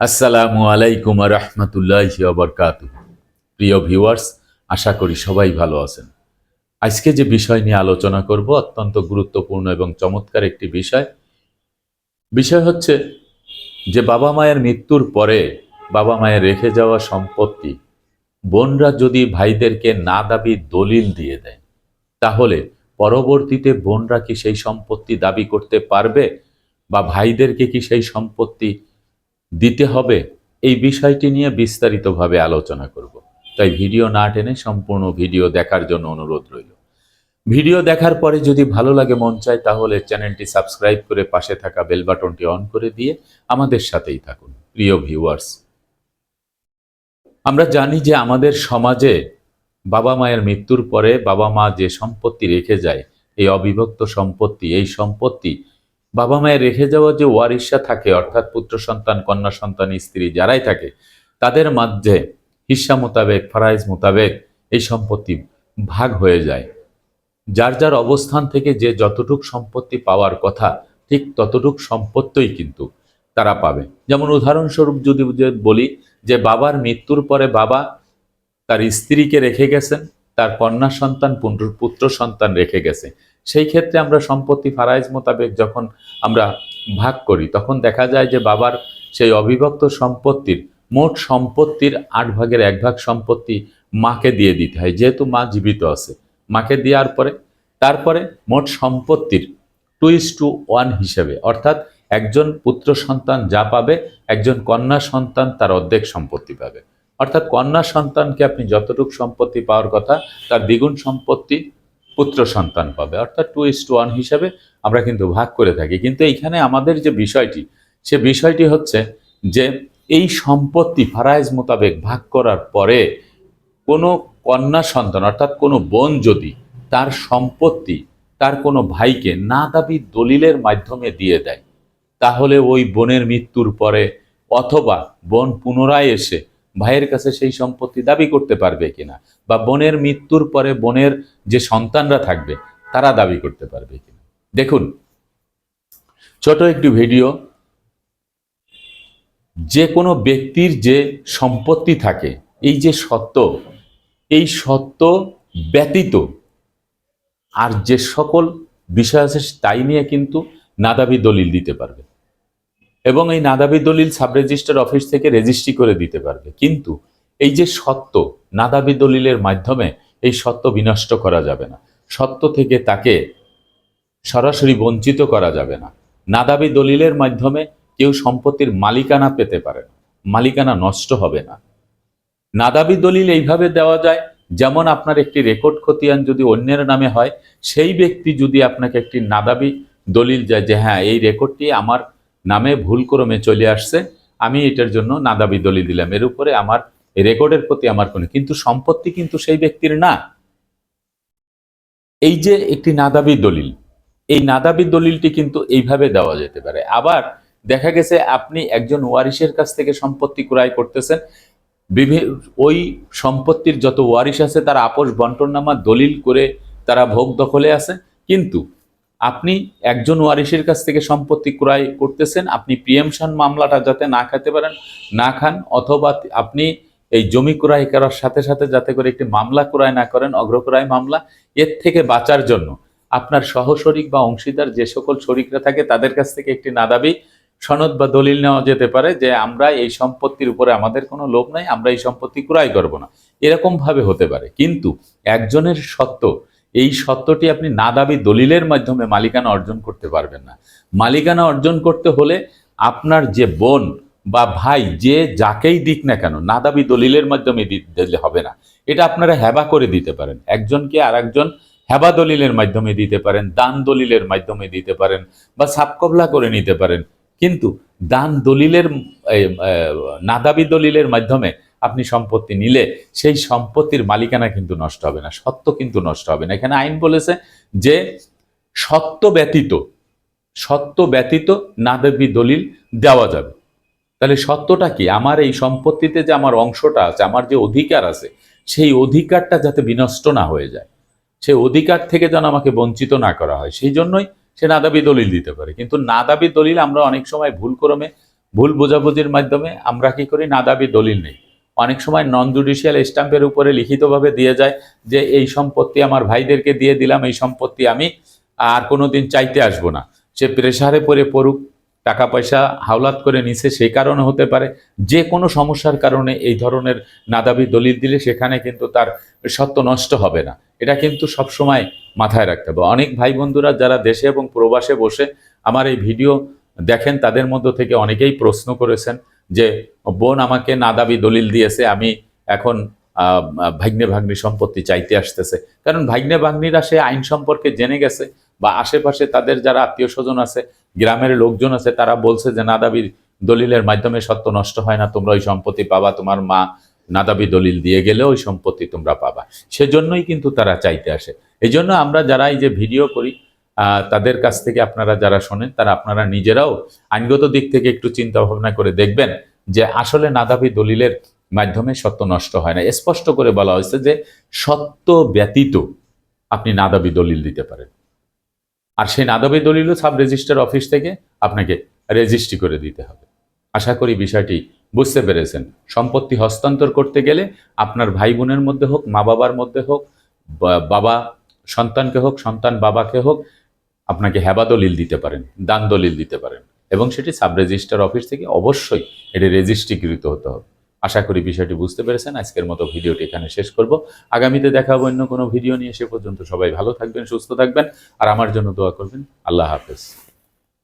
আসসালামু আলাইকুম রহমতুল্লাহ বরকাত প্রিয় ভিউয়ার্স, আশা করি সবাই ভালো আছেন। আজকে যে বিষয় নিয়ে আলোচনা করব, অত্যন্ত গুরুত্বপূর্ণ এবং চমৎকার একটি বিষয়। বিষয় হচ্ছে যে বাবা মায়ের মৃত্যুর পরে বাবা মায়ের রেখে যাওয়া সম্পত্তি বোনরা যদি ভাইদেরকে না দাবি দলিল দিয়ে দেয়, তাহলে পরবর্তীতে বোনরা কি সেই সম্পত্তি দাবি করতে পারবে বা ভাইদেরকে কি সেই সম্পত্তি দিতে হবে, এই বিষয়টি নিয়ে বিস্তারিতভাবে আলোচনা করব। তাই ভিডিও না টেনে সম্পূর্ণ ভিডিও দেখার জন্য অনুরোধ রইল। ভিডিও দেখার পরে যদি ভালো লাগে, মন চায়, তাহলে চ্যানেলটি সাবস্ক্রাইব করে পাশে থাকা বেল বাটনটি অন করে দিয়ে আমাদের সাথেই থাকুন। প্রিয় ভিউয়ার্স, আমরা জানি যে আমাদের সমাজে বাবা মায়ের মৃত্যুর পরে বাবা মা যে সম্পত্তি রেখে যায়, এই অবিভক্ত সম্পত্তি, এই সম্পত্তি বাবা মায়ের রেখে যাওয়া যে ওয়ারিশা থাকে, অর্থাৎ পুত্র সন্তান, কন্যা সন্তান, স্ত্রী যারাই থাকে, তাদের মাঝে হিস্সা মোতাবেক, ফারাইজ মোতাবেক এই সম্পত্তি ভাগ হয়ে যায়। যার যার অবস্থান থেকে যে যতটুক সম্পত্তি পাওয়ার কথা, ঠিক ততটুক সম্পত্তিই কিন্তু তারা পাবে। যেমন উদাহরণস্বরূপ যদি বলি যে বাবার মৃত্যুর পরে বাবা তার স্ত্রীকে রেখে গেছেন, তার কন্যা সন্তান পুত্র সন্তান রেখে গেছে। সেই ক্ষেত্রে আমরা সম্পত্তি ফারাইজ মোতাবেক যখন আমরা ভাগ করি, তখন দেখা যায় যে বাবার সেই অবিভক্ত সম্পত্তির মোট সম্পত্তির আট ভাগের এক ভাগ সম্পত্তি মাকে দিয়ে দিতে হয়, যেহেতু মা জীবিত আছে। মাকে দেওয়ার পরে, তারপরে মোট সম্পত্তির টু ইস টু ওয়ান হিসেবে, অর্থাৎ একজন পুত্র সন্তান যা পাবে, একজন কন্যা সন্তান তার অর্ধেক সম্পত্তি পাবে। অর্থাৎ কন্যা সন্তানকে আপনি যতটুকু সম্পত্তি পাওয়ার কথা, তার দ্বিগুণ সম্পত্তি পুত্র সন্তান পাবে, অর্থাৎ টু ইস টু ওয়ান হিসাবে আমরা কিন্তু ভাগ করে থাকি। কিন্তু এইখানে আমাদের যে বিষয়টি, সে বিষয়টি হচ্ছে যে এই সম্পত্তি ফারাইজ মোতাবেক ভাগ করার পরে কোনো কন্যা সন্তান, অর্থাৎ কোনো বোন যদি তার সম্পত্তি, তার কোনো ভাইকে না দাবি দলিলের মাধ্যমে দিয়ে দেয়, তাহলে ওই বোনের মৃত্যুর পরে অথবা বোন পুনরায় এসে ভাইয়ের কাছে সেই সম্পত্তি দাবি করতে পারবে কিনা বা বোনের মৃত্যুর পরে বোনের যে সন্তানরা থাকবে, তারা দাবি করতে পারবে কিনা? দেখুন, ছোট একটি ভিডিও। যে কোনো ব্যক্তির যে সম্পত্তি থাকে, এই যে সত্য, এই সত্য ব্যতীত আর যে সকল বিষয় আছে তাই নিয়ে কিন্তু নাদাবি দলিল দিতে পারবে। এবং এই নাদাবি দলিল সাব রেজিস্টার অফিস থেকে রেজিস্ট্রি করে দিতে পারবে। কিন্তু এই যে সত্য নাদাবি দলিলের মাধ্যমে এই সত্য বিনষ্ট করা যাবে না। সত্য থেকে তাকে সরাসরি বঞ্চিত করা যাবে না। নাদাবি দলিলের মাধ্যমে কেউ সম্পত্তির মালিকানা পেতে পারে না। মালিকানা নষ্ট হবে না। নাদাবি দলিল এইভাবে দেওয়া যায়, যেমন আপনার একটি রেকর্ড খতিয়ান যদি অন্যের নামে হয়, সেই ব্যক্তি যদি আপনাকে একটি নাদাবি দলিল যায় যে হ্যাঁ এই রেকর্ডটি আমার নামে ভুলক্রমে চলে আসছে, আমি এটার জন্য নাদাবি দলি দিলাম। এর উপরে আমার রেকর্ডের প্রতি আমার কোনো, কিন্তু সম্পত্তি কিন্তু সেই ব্যক্তির না। এই যে একটি নাদাবি দলিল, এই নাদাবি দলিলটি কিন্তু এইভাবে দেওয়া যেতে পারে। আবার দেখা গেছে আপনি একজন ওয়ারিশের কাছ থেকে সম্পত্তি ক্রয় করতেছেন, বিভি- ওই সম্পত্তির যত ওয়ারিশ আছে, তারা আপোষ বন্টননামা দলিল করে তারা ভোগ দখলে আছে, কিন্তু আপনি একজন ওয়ারিশের কাছ থেকে সম্পত্তি ক্রয় করতেছেন, আপনি প্রিয়েমশন মামলাটা যাতে না খেতে পারেন, না খান, অথবা আপনি এই জমি ক্রয় করার সাথে সাথে যাতে করে একটি মামলা ক্রয় না করেন, অগ্রক্রয় মামলা, এর থেকে বাঁচার জন্য আপনার সহশরিক বা অংশীদার যে সকল শরিকরা থাকে তাদের কাছ থেকে একটি নাদাবি সনদ বা দলিল নেওয়া যেতে পারে যে আমরা এই সম্পত্তির উপরে আমাদের কোনো লোভ নাই, আমরা এই সম্পত্তি ক্রয় করব না। এরকম ভাবে হতে পারে। কিন্তু একজনের সত্য এই সত্যটি আপনি না দাবি দলিলের মাধ্যমে মালিকানা অর্জন করতে পারবেন না। মালিকানা অর্জন করতে হলে আপনার যে বোন বা ভাই, যে যাকেই দিক না কেন না দাবি দলিলের মাধ্যমে দিলে হবে না। এটা আপনারা হেবা করে দিতে পারেন। একজনকে আর একজন হেবা দলিলের মাধ্যমে দিতে পারেন, দান দলিলের মাধ্যমে দিতে পারেন বা সাপকবলা করে নিতে পারেন। কিন্তু দান দলিলের নাদাবি দলিলের মাধ্যমে আপনি সম্পত্তি নিলে সেই সম্পত্তির মালিকানা কিন্তু নষ্ট হবে না, সত্য কিন্তু নষ্ট হবে না। এখানে আইন বলেছে যে সত্য ব্যতীত সত্য ব্যতীত নাদাবি দলিল দেওয়া যাবে। তাহলে সত্যটা কি? আমার এই সম্পত্তিতে যে আমার অংশটা আছে, আমার যে অধিকার আছে, সেই অধিকারটা যাতে বিনষ্ট না হয়ে যায়। সেই অধিকার থেকে যেন আমাকে বঞ্চিত না করা হয়, সেই জন্যই সে নাদাবি দলিল দিতে পারে। কিন্তু নাদাবি দলিল আমরা অনেক সময় ভুলক্রমে, ভুল বোঝাবুঝির মাধ্যমে আমরা কি করি? না দাবি দলিল নেই। অনেক সময় নন জুডিশিয়াল স্ট্যাম্পের উপরে লিখিতভাবে দিয়ে যায় যে এই সম্পত্তি আমার ভাইদেরকে দিয়ে দিলাম, এই সম্পত্তি আমি আর কোনো দিন চাইতে আসব না। সে প্রেশারে পড়ে পড়ুক, টাকা পয়সা হাওলাত করে নিছে, সেই কারণে হতে পারে। যে কোনো সমস্যার কারণে এই ধরনের নাদাবি দলিল দিলে সেখানে কিন্তু তার সত্য নষ্ট হবে না। এটা কিন্তু সবসময় মাথায় রাখতে হবে। অনেক ভাই বন্ধুরা যারা দেশে এবং প্রবাসে বসে আমার এই ভিডিও দেখেন, তাদের মধ্য থেকে অনেকেই প্রশ্ন করেছেন যে বোন আমাকে নাদাবি দলিল দিয়েছে, আমি এখন ভাগ্নে ভাগ্নি সম্পত্তি চাইতে আসতেছে। কারণ ভাগ্নে ভাগ্নিরা সে আইন সম্পর্কে জেনে গেছে বা আশেপাশে তাদের যারা আত্মীয় স্বজন আছে, গ্রামের লোকজন আছে, তারা বলছে যে নাদাবি দলিলের মাধ্যমে সত্য নষ্ট হয় না, তোমরা ওই সম্পত্তি পাবা, তোমার মা নাদাবি দলিল দিয়ে গেলে ওই সম্পত্তি তোমরা পাবা। সেজন্যই কিন্তু তারা চাইতে আসে। এই জন্য আমরা যারা এই যে ভিডিও করি তাদের কাছ থেকে আপনারা যারা শোনেন, তারা আপনারা নিজেরাও আইনগত দিক থেকে একটু চিন্তা ভাবনা করে দেখবেন যে আসলে নাদাবি দলিলের মাধ্যমে সত্য নষ্ট হয় না। স্পষ্ট করে বলা হয়েছে যে সত্য ব্যতীত আপনি নাদাবি দলিল দিতে পারেন। আর সেই নাদাবি দলিলও সাব রেজিস্টার অফিস থেকে আপনাকে রেজিস্ট্রি করে দিতে হবে। আশা করি বিষয়টি বুঝতে পেরেছেন। সম্পত্তি হস্তান্তর করতে গেলে আপনার ভাই বোনের মধ্যে হোক মা বাবার মধ্যে হোক বাবা সন্তানকে হোক, সন্তান বাবাকে হোক, আপনাকে হেবা দলিল দিতে পারেন, দান দলিল দিতে পারেন। এবং সেটি সাব রেজিস্টার অফিস থেকে অবশ্যই এটি রেজিস্ট্রিকৃত হতে হবে। আশা করি বিষয়টি বুঝতে পেরেছেন। আজকের মতো ভিডিওটি এখানে শেষ করব। আগামীতে দেখা অন্য কোনো ভিডিও নিয়ে। সে পর্যন্ত সবাই ভালো থাকবেন, সুস্থ থাকবেন। আর আমার জন্য দোয়া করবেন। আল্লাহ হাফেজ।